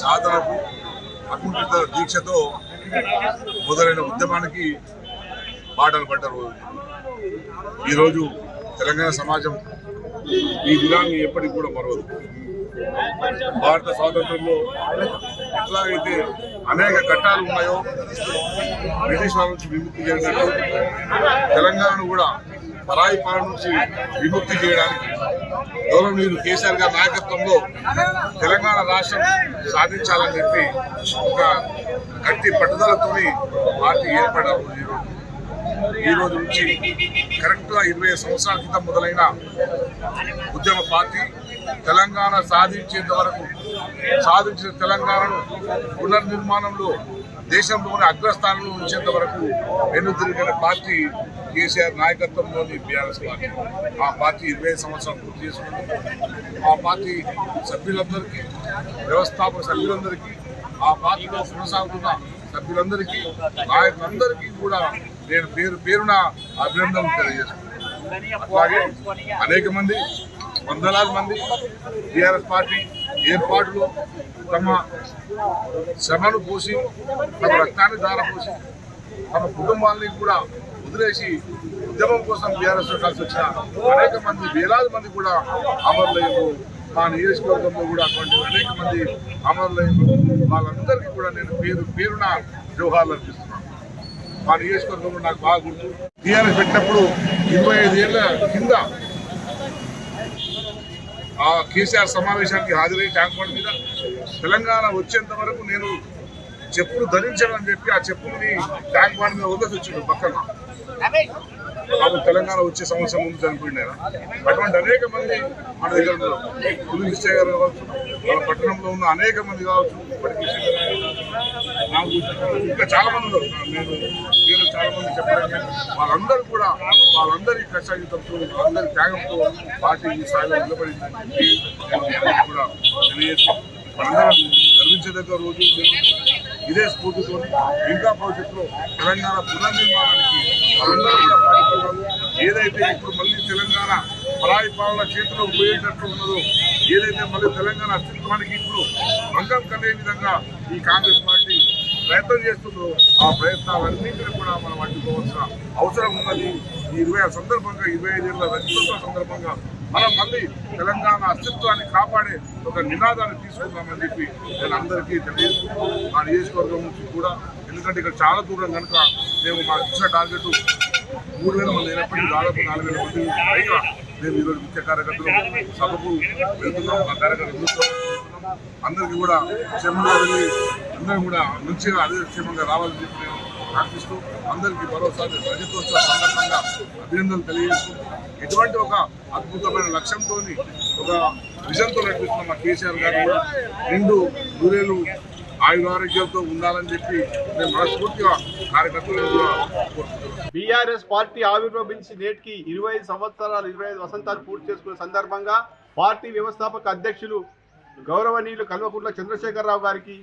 సాధనకు అకుంఠిత దీక్షతో మొదలైన ఉద్యమానికి బాటలు పడ్డారు. ఈరోజు తెలంగాణ సమాజం ఈ దినాన్ని ఎప్పటికి కూడా మరవదు. భారత స్వాతంత్రంలో ఎట్లాగైతే అనేక ఘట్టాలు ఉన్నాయో బ్రిటిష్ వాళ్ళ నుంచి విముక్తి చేయడానికి తెలంగాణను కూడా పరాయి పాలన నుంచి విముక్తి చేయడానికి గౌరవనీయులు కేసీఆర్ గారి నాయకత్వంలో తెలంగాణ రాష్ట్రం సాధించాలని చెప్పి ఒక గట్టి పట్టుదలతోని పార్టీ ఏర్పడారు ఈరోజు. ఈ రోజు నుంచి కరెక్ట్గా ఇరవై సంవత్సరాల క్రితం మొదలైన ఉద్యమ పార్టీ తెలంగాణ సాధించేంత వరకు సాధించిన తెలంగాణను పునర్నిర్మాణంలో దేశంలోని అగ్రస్థానంలో ఉంచేంత వరకు వెన్నుతిరిగిన పార్టీ కేసీఆర్ నాయకత్వంలోని బీఆర్ఎస్ పార్టీ. ఆ పార్టీ ఇరవై సంవత్సరాలు పూర్తి చేసుకుంది. ఆ పార్టీ సభ్యులందరికీ వ్యవస్థాపక సభ్యులందరికీ ఆ పార్టీలో కొనసాగుతున్న సభ్యులందరికీ నాయకులందరికీ కూడా నేను పేరు పేరున అభినందనలు తెలియజేస్తున్నాను. అలాగే అనేక మంది వందలాది మంది టీఆర్ఎస్ పార్టీ ఏర్పాటులో తమ శ్రమను పోసి తమ రక్తాన్ని ధారపోసి తమ కుటుంబాలని కూడా వదిలేసి ఉద్యమం కోసం బీఆర్ఎస్ కలిసి వచ్చిన అనేక మంది వేలాది మంది కూడా అమరులయ్యారు. మా నియోజకవర్గంలో కూడా అటువంటి అనేక మంది అమరులయ్యారు. వాళ్ళందరికీ కూడా నేను పేరు పేరున జోహార్లు అర్పిస్తున్నాను. మా నియోజకవర్గంలో నాకు బాగా గుర్తు. బీఆర్ఎస్ పెట్టినప్పుడు ఇరవై ఐదు ఏళ్ళ కింద ఆ కేసీఆర్ సమావేశానికి హాజరై ట్యాంక్ బండ్ మీద తెలంగాణ వచ్చేంత వరకు నేను చెప్పులు ధరించాలని చెప్పి ఆ చెప్పుల్ని ట్యాంక్ బండ్ మీద వదిలేసి వచ్చిండు పక్కన. బాబు తెలంగాణ వచ్చే సంవత్సరం ముందు చనిపోయినారా? అటువంటి అనేక మంది మన దగ్గర ఉన్నారు. గారు కావచ్చు మన పట్టణంలో ఉన్న అనేక మంది కావచ్చు ఇప్పటికీ నాకు ఇంకా చాలా మంది ఉన్నారు నేను నేను చాలా మంది చెప్పడానికి వాళ్ళందరూ కూడా వాళ్ళందరి కష్టాయుతంతో వాళ్ళందరి త్యాగంతో పార్టీ ఈ స్థాయిలో నిలబడిందని కూడా తెలియజేస్తాం మనందరం గర్వించదగ్గ రోజు. ఇదే స్ఫూర్తితో ఇంకా భవిష్యత్తులో తెలంగాణ పునర్నిర్మాణానికి మనందరం ఏదైతే ఇప్పుడు మళ్ళీ తెలంగాణ పరాయి పాలన చేతిలో పోయేటట్లు ఉన్నదో ఏదైతే మళ్ళీ తెలంగాణ అస్తిత్వానికి ఇప్పుడు భంగం కలిగే విధంగా ఈ కాంగ్రెస్ పార్టీ ప్రయత్నం చేస్తుందో ఆ ప్రయత్నాలన్నింటినీ కూడా మనం అడ్డుకోవాల్సిన అవసరం ఉన్నది. ఈ ఇరవై సందర్భంగా ఇరవై ఐదేళ్ళ రజతోత్సవ సందర్భంగా మనం మళ్ళీ తెలంగాణ అస్తిత్వాన్ని కాపాడే ఒక నినాదాన్ని తీసుకుందామని చెప్పి నేను అందరికీ తెలియజేస్తున్నాను. మా నియోజకవర్గం నుంచి కూడా ఎందుకంటే ఇక్కడ చాలా దూరం కనుక మేము మా ఇచ్చిన టార్గెట్ మూడు వేల మంది అయినప్పటికీ దాదాపు నాలుగు వేల మంది పైగా మేము ఈరోజు ముఖ్య కార్యకర్తలు సభకు వెళ్తున్నాం మా కార్యకర్తలు అందరికీ కూడా క్షేమంగా వెళ్ళి అందరూ కూడా మంచిగా అదే క్షేమంగా రావాలని చెప్పి నేను ప్రార్థిస్తూ అందరికీ మరోసారి రజతోత్సవ సందర్భంగా అభినందనలు తెలియజేస్తూ ఎటువంటి ఒక అద్భుతమైన లక్ష్యంతో ఒక విజన్తో నడిపిస్తున్న మా కేసీఆర్ గారు కూడా రెండు నూరేళ్ళు ఆయురారోగ్యాలతో ఉండాలని చెప్పి నేను మనస్ఫూర్తిగా కార్యకర్తలు కూడా బీఆర్ఎస్ పార్టీ ఆవిర్భవించి నేటికి ఇరవై ఐదు సంవత్సరాలు ఇరవై ఐదు వసంతాలు పూర్తి చేసుకున్న సందర్భంగా పార్టీ వ్యవస్థాపక అధ్యక్షులు గౌరవనీయులు కల్వకుంట్ల చంద్రశేఖరరావు గారికి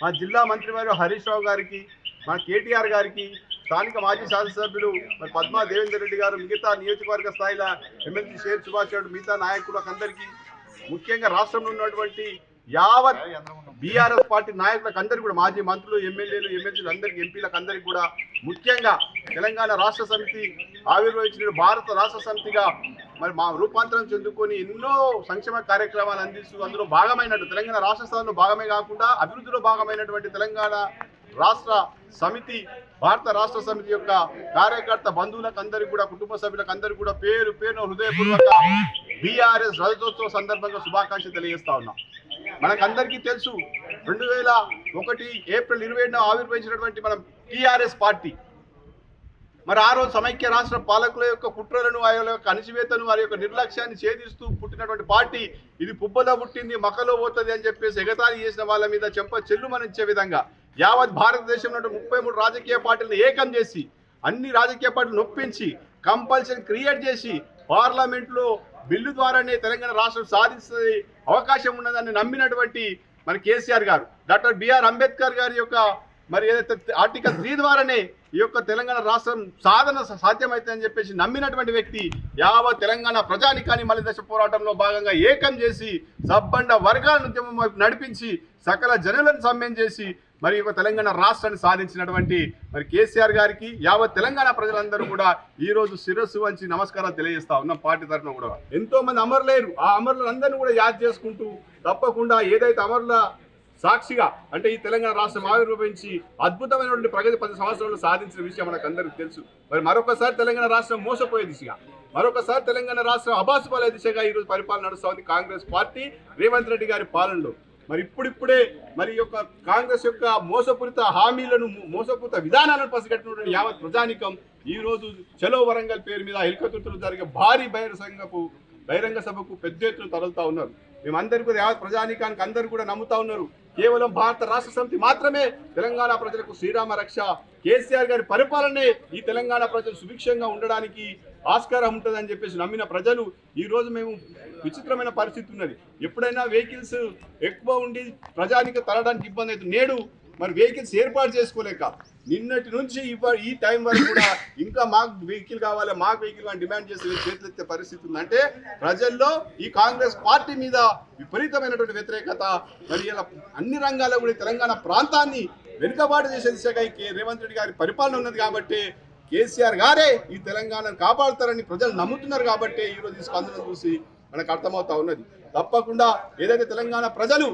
మా జిల్లా మంత్రివర్య హరీష్ రావు గారికి మా కేటీఆర్ గారికి స్థానిక మాజీ శాసనసభ్యులు మరి పద్మా దేవేందర్ రెడ్డి గారు మిగతా నియోజకవర్గ స్థాయిలో ఎమ్మెల్సీ షేర్ సుభాష్ రెడ్డి మిగతా నాయకులకు అందరికీ ముఖ్యంగా రాష్ట్రంలో ఉన్నటువంటి యావత్ బీఆర్ఎస్ పార్టీ నాయకులకు అందరికీ కూడా మాజీ మంత్రులు ఎమ్మెల్యేలు ఎమ్మెల్సీలు అందరికీ ఎంపీలకు అందరికీ కూడా ముఖ్యంగా తెలంగాణ రాష్ట్ర సమితి ఆవిర్భవించిన భారత రాష్ట్ర సమితిగా మరి మా రూపాంతరం చెందుకొని ఎన్నో సంక్షేమ కార్యక్రమాలు అందిస్తూ అందులో భాగమైనట్టు తెలంగాణ రాష్ట్ర స్థాయిలో భాగమే కాకుండా అభివృద్ధిలో భాగమైనటువంటి తెలంగాణ రాష్ట్ర సమితి భారత రాష్ట్ర సమితి యొక్క కార్యకర్త బంధువులకు అందరికీ కూడా కుటుంబ సభ్యులకు అందరికీ కూడా పేరు పేరున హృదయపూర్వక బీఆర్ఎస్ రజతోత్సవ సందర్భంగా శుభాకాంక్షలు తెలియజేస్తా ఉన్నాం. మనకందరికీ తెలుసు రెండు వేల ఒకటి ఏప్రిల్ ఇరవై ఏడున ఆవిర్భవించినటువంటి మనం టీఆర్ఎస్ పార్టీ. మరి ఆ రోజు సమైక్య రాష్ట్ర పాలకుల యొక్క కుట్రలను వారి యొక్క అణిచివేతను వారి యొక్క నిర్లక్ష్యాన్ని ఛేదిస్తూ పుట్టినటువంటి పార్టీ ఇది పుబ్బలో పుట్టింది మకలో పోతుంది అని చెప్పేసి ఎగతాళి చేసిన వాళ్ళ మీద చెంప చెల్లుమనిచ్చే విధంగా యావత్ భారతదేశంలో ముప్పై మూడు రాజకీయ పార్టీలను ఏకం చేసి అన్ని రాజకీయ పార్టీలు నొప్పించి కంపల్సరీ క్రియేట్ చేసి పార్లమెంట్లో బిల్లు ద్వారానే తెలంగాణ రాష్ట్రం సాధిస్తే అవకాశం ఉన్నదని నమ్మినటువంటి మన కేసీఆర్ గారు. డాక్టర్ బిఆర్ అంబేద్కర్ గారి యొక్క మరి ఏదైతే ఆర్టికల్ త్రీ ద్వారానే ఈ యొక్క తెలంగాణ రాష్ట్రం సాధన సాధ్యమైతే అని చెప్పేసి నమ్మినటువంటి వ్యక్తి యావత్ తెలంగాణ ప్రజానికాన్ని మళ్ళీ దశ పోరాటంలో భాగంగా ఏకం చేసి సబ్బండ వర్గాల ఉద్యమం వైపు నడిపించి సకల జనులను సమ్మెం చేసి మరి ఒక తెలంగాణ రాష్ట్రాన్ని సాధించినటువంటి మరి కేసీఆర్ గారికి యావత్ తెలంగాణ ప్రజలందరూ కూడా ఈ రోజు శిరస్సు వంచి నమస్కారాలు తెలియజేస్తా ఉన్నాం పార్టీ తరఫున కూడా. ఎంతో మంది అమరులేరు ఆ అమరులందరినీ కూడా యాద్ చేసుకుంటూ తప్పకుండా ఏదైతే అమరుల సాక్షిగా అంటే ఈ తెలంగాణ రాష్ట్రం ఆవిర్భవించి అద్భుతమైనటువంటి ప్రగతి పది సంవత్సరాలు సాధించిన విషయం మనకు అందరికీ తెలుసు. మరి మరొకసారి తెలంగాణ రాష్ట్రం మోసపోయే దిశగా మరొకసారి తెలంగాణ రాష్ట్రం అబాసుపాలే దిశగా ఈరోజు పరిపాలన నడుస్తా ఉంది కాంగ్రెస్ పార్టీ. రేవంత్ రెడ్డి గారి పాలనలో మరి ఇప్పుడిప్పుడే మరి యొక్క కాంగ్రెస్ యొక్క మోసపూరిత హామీలను మోసపూరిత విధానాలను పసిగట్టినటువంటి యావత్ ప్రజానికం ఈ రోజు చలో వరంగల్ పేరు మీద హెలికాప్టర్లు జరిగే భారీ బహిరంగపు బహిరంగ సభకు పెద్ద ఎత్తున తరలుతా ఉన్నారు. మేమందరికీ కూడా యావత్ ప్రజానీకానికి అందరూ కూడా నమ్ముతా ఉన్నారు. కేవలం భారత రాష్ట్ర సమితి మాత్రమే తెలంగాణ ప్రజలకు శ్రీరామ రక్ష కేసీఆర్ గారి పరిపాలనే ఈ తెలంగాణ ప్రజలు సుభిక్షంగా ఉండడానికి ఆస్కారం ఉంటుందని చెప్పేసి నమ్మిన ప్రజలు ఈ రోజు మేము విచిత్రమైన పరిస్థితి ఉన్నది. ఎప్పుడైనా వెహికల్స్ ఎక్కువ ఉండి ప్రజానికి తరడానికి ఇబ్బంది అవుతుంది. నేడు మరి వెహికల్స్ ఏర్పాటు చేసుకోలేక నిన్నటి నుంచి ఇవ్వ ఈ టైం వరకు కూడా ఇంకా మాకు వెహికల్ కావాలి మాకు వెహికల్ అని డిమాండ్ చేసి చేతులెత్తే పరిస్థితి ఉందంటే ప్రజల్లో ఈ కాంగ్రెస్ పార్టీ మీద విపరీతమైనటువంటి వ్యతిరేకత మరి ఇలా అన్ని రంగాల్లో కూడా తెలంగాణ ప్రాంతాన్ని వెనుకబాటు చేసే దిశగా రేవంత్ రెడ్డి గారి పరిపాలన ఉన్నది కాబట్టి కేసీఆర్ గారే ఈ తెలంగాణను కాపాడుతారని ప్రజలు నమ్ముతున్నారు కాబట్టి ఈరోజు ఈ స్పందన చూసి మనకు అర్థమవుతా ఉన్నది. తప్పకుండా ఏదైతే తెలంగాణ ప్రజలు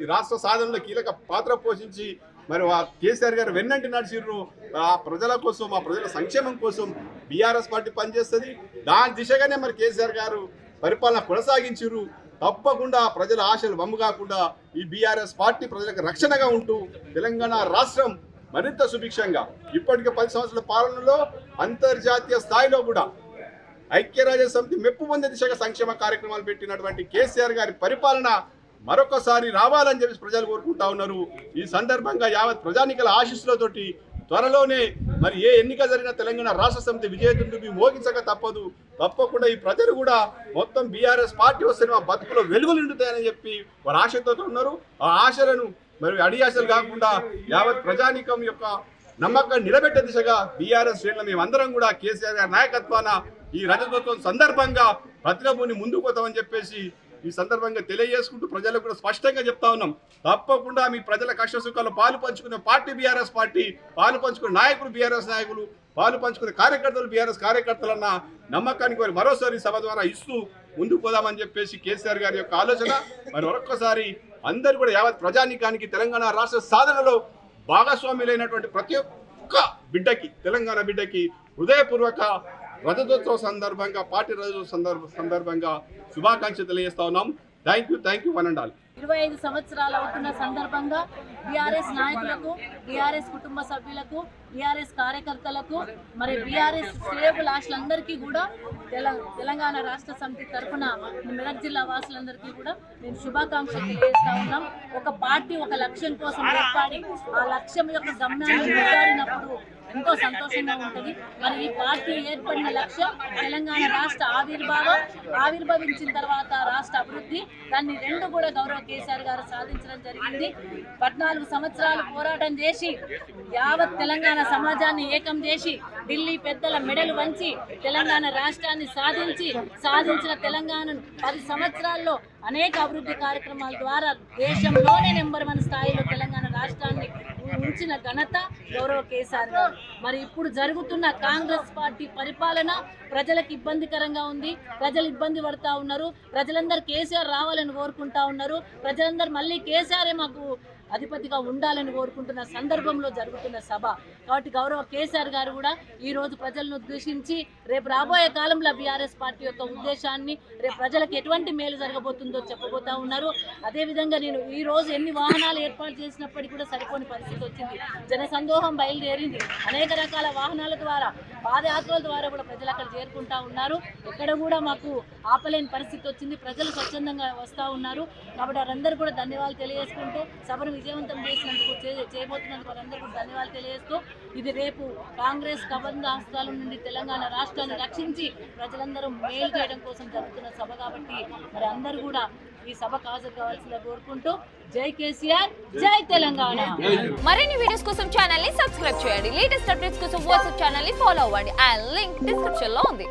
ఈ రాష్ట్ర సాధనలో కీలక పాత్ర పోషించి మరి ఆ కేసీఆర్ గారు వెన్నంటి నడిచిర్రు ఆ ప్రజల కోసం ఆ ప్రజల సంక్షేమం కోసం బీఆర్ఎస్ పార్టీ పనిచేస్తుంది. దాని దిశగానే మరి కేసీఆర్ గారు పరిపాలన కొనసాగించిర్రు. తప్పకుండా ప్రజల ఆశలు వమ్ము కాకుండా ఈ బీఆర్ఎస్ పార్టీ ప్రజలకు రక్షణగా ఉంటూ తెలంగాణ రాష్ట్రం మరింత సుభిక్షంగా ఇప్పటికే పది సంవత్సరాల పాలనలో అంతర్జాతీయ స్థాయిలో కూడా ఐక్యరాజ్య సమితి మెప్పు పొందే దిశగా సంక్షేమ కార్యక్రమాలు పెట్టినటువంటి కేసీఆర్ గారి పరిపాలన మరొకసారి రావాలని చెప్పి ప్రజలు కోరుకుంటా ఉన్నారు. ఈ సందర్భంగా యావత్ ప్రజానికల ఆశీస్సులతోటి త్వరలోనే మరి ఏ ఎన్నిక జరిగిన తెలంగాణ రాష్ట్ర సమితి విజయదుందుబి మోగించక తప్పదు. తప్పకుండా ఈ ప్రజలు కూడా మొత్తం బీఆర్ఎస్ పార్టీ వస్తే మా బతుకులో వెలుగులు నిండుతాయని చెప్పి వారు ఆశతో ఉన్నారు. ఆ ఆశలను మరి అడి ఆశలు కాకుండా యావత్ ప్రజానికం యొక్క నమ్మకాన్ని నిలబెట్టే దిశగా బీఆర్ఎస్ శ్రేణులు మేమందరం కూడా కేసీఆర్ గారి నాయకత్వాన ఈ రజతోత్సవం సందర్భంగా ప్రతిభూని ముందుకు పోతామని చెప్పేసి ఈ సందర్భంగా తెలియజేసుకుంటూ ప్రజలకు కూడా స్పష్టంగా చెప్తా ఉన్నాం. తప్పకుండా మీ ప్రజల కష్ట సుఖాలు పాలు పంచుకునే పార్టీ బీఆర్ఎస్ పార్టీ పాలు పంచుకునే నాయకులు బీఆర్ఎస్ నాయకులు పాలు పంచుకునే కార్యకర్తలు బీఆర్ఎస్ కార్యకర్తలన్న నమ్మకానికి వారు మరోసారి సభ ద్వారా ఇస్తూ ముందుకు పోదామని చెప్పేసి కేసీఆర్ గారి యొక్క ఆలోచన. మరి మరొక్కసారి అందరు కూడా యావత్ ప్రజానికానికి తెలంగాణ రాష్ట్ర సాధనలో భాగస్వాములైనటువంటి ప్రతి ఒక్క బిడ్డకి తెలంగాణ బిడ్డకి హృదయపూర్వక రజతోత్సవ సందర్భంగా పార్టీ రజతోత్సవ సందర్భ సందర్భంగా శుభాకాంక్షలు తెలియజేస్తా ఉన్నాం. Thank you thank you one and all ఇరవై ఐదు సంవత్సరాలు అవుతున్న సందర్భంగా బీఆర్ఎస్ నాయకులకు బీఆర్ఎస్ కుటుంబ సభ్యులకు బీఆర్ఎస్ కార్యకర్తలకు మరి బీఆర్ఎస్ శ్రేయబులాషులందరికీ కూడా తెలంగాణ రాష్ట్ర సమితి తరఫున మెదక్ జిల్లా వాసులందరికీ కూడా నేను శుభాకాంక్షలు తెలియజేస్తా ఉన్నాం. ఒక పార్టీ ఒక లక్ష్యం కోసం ఏర్పాడి ఆ లక్ష్యం యొక్క గమ్యాన్ని నిర్ధారినప్పుడు ఎంతో సంతోషంగా ఉంటుంది. మరి ఈ పార్టీ ఏర్పడిన లక్ష్యం తెలంగాణ రాష్ట్ర ఆవిర్భావం ఆవిర్భవించిన తర్వాత రాష్ట్ర అభివృద్ధి దాన్ని రెండు కూడా గౌరవ కేసీఆర్ గారు సాధించడం జరిగింది. పద్నాలుగు సంవత్సరాలు పోరాటం చేసి యావత్ తెలంగాణ సమాజాన్ని ఏకం చేసి ఢిల్లీ పెద్దల మెడలు వంచి తెలంగాణ రాష్ట్రాన్ని సాధించి సాధించిన తెలంగాణను పది సంవత్సరాల్లో అనేక అభివృద్ధి కార్యక్రమాల ద్వారా దేశంలోనే నెంబర్ వన్ స్థాయిలో తెలంగాణ రాష్ట్రాన్ని ఉంచిన ఘనత గౌరవ కేసీఆర్ గారు. మరి ఇప్పుడు జరుగుతున్న కాంగ్రెస్ పార్టీ పరిపాలన ప్రజలకు ఇబ్బందికరంగా ఉంది. ప్రజలు ఇబ్బంది పడతా ఉన్నారు. ప్రజలందరూ కేసీఆర్ రావాలని కోరుకుంటా ఉన్నారు. ప్రజలందరూ మళ్ళీ కేసీఆరే మాకు అధిపతిగా ఉండాలని కోరుకుంటున్న సందర్భంలో జరుగుతున్న సభ. కాబట్టి గౌరవ కేసీఆర్ గారు కూడా ఈ రోజు ప్రజలను ఉద్దేశించి రేపు రాబోయే కాలంలో బీఆర్ఎస్ పార్టీ యొక్క ఉద్దేశాన్ని రేపు ప్రజలకు ఎటువంటి మేలు జరగబోతుందో చెప్పబోతా ఉన్నారు. అదేవిధంగా నేను ఈ రోజు ఎన్ని వాహనాలు ఏర్పాటు చేసినప్పటికీ కూడా సరిపోని పరిస్థితి వచ్చింది. జన సందోహం బయలుదేరింది. అనేక రకాల వాహనాల ద్వారా పాదయాత్రల ద్వారా కూడా ప్రజలు అక్కడ చేరుకుంటా ఉన్నారు. ఎక్కడ కూడా మాకు ఆపలేని పరిస్థితి వచ్చింది. ప్రజలు స్వచ్ఛందంగా వస్తూ ఉన్నారు. కాబట్టి వారందరూ కూడా ధన్యవాదాలు తెలియజేసుకుంటూ సభను విజయవంతం చేసినందుకు చే- చేయబోతున్నందుకు వారందరికీ ధన్యవాదాలు తెలియజేస్తూ ఇది రేపు కాంగ్రెస్ కబంధ హస్తాల నుండి తెలంగాణ రాష్ట్రాన్ని రక్షించి ప్రజలందరూ మేలు చేయడం కోసం జరుగుతున్న సభ కాబట్టి మరి అందరూ కూడా ఈ సభకు హాజరు కావాల్సిందిగా కోరుకుంటూ జై కేసీఆర్ జై తెలంగాణ. మరిన్ని వీడియోస్ కోసం ఛానల్ని సబ్స్క్రైబ్ చేయండి. లేటెస్ట్ అప్డేట్స్ కోసం వాట్సాప్ ఛానల్ని ఫాలో అవ్వండి. అండ్ లింక్ డిస్క్రిప్షన్లో ఉంది.